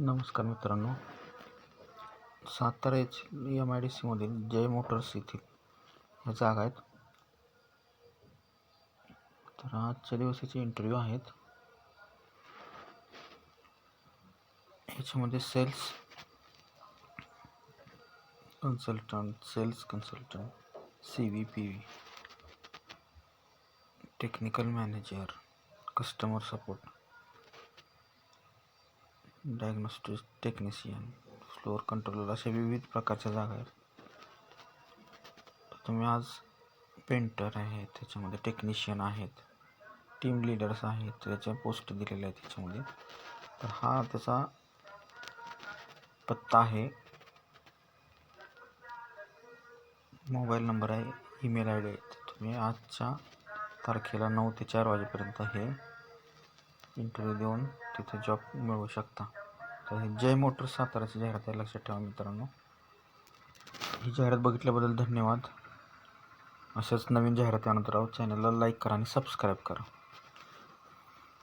नमस्कार मित्रांनो. Satara H M I D सीमधील Jai Motors येथील ह्या जागा आहेत. तर आजच्या दिवसाचे इंटरव्ह्यू आहेत. ह्याच्यामध्ये sales consultant sales consultant C V P V technical manager customer support diagnostic technician floor controller अशा विविध प्रकारच्या जागा आहेत. तर तुम्ही आज पेंटर आहेत त्याच्यामध्ये टेक्निशियन आहेत टीम लिडर्स आहेत त्याच्या पोस्ट दिलेल्या आहेत त्याच्यामध्ये. तर हा त्याचा पत्ता आहे. मोबाईल नंबर आहे ईमेल आय डी आहे. तुम्ही आजच्या तारखेला नऊ ते चार वाजेपर्यंत हे इंटरव्ह्यू देऊन तिथे जॉब मिळवू शकता. तर हे जय मोटर्स साताराची जाहिरात आहे लक्षात ठेवा मित्रांनो. ही जाहिरात बघितल्याबद्दल धन्यवाद. अशाच नवीन जाहिराती आणत राहू चॅनलला लाईक करा आणि सबस्क्राईब करा.